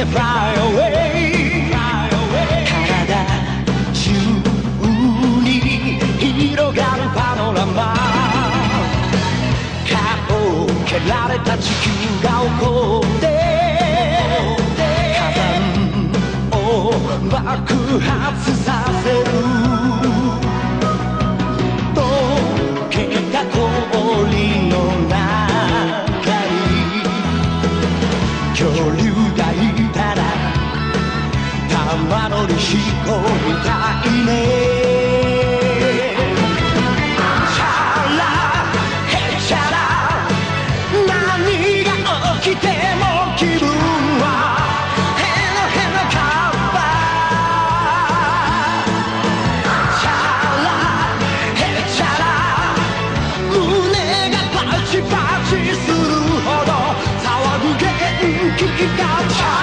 て Fly away. 体中に広がるパノラマ。顔を蹴られた地球が起こって。火山を爆発さ玉乗り飛行みたいね。チャラヘチャラ何が起きても気分はヘノヘノカッパチャラヘチャラ胸がパチパチするほど騒ぐ元気がチャラ。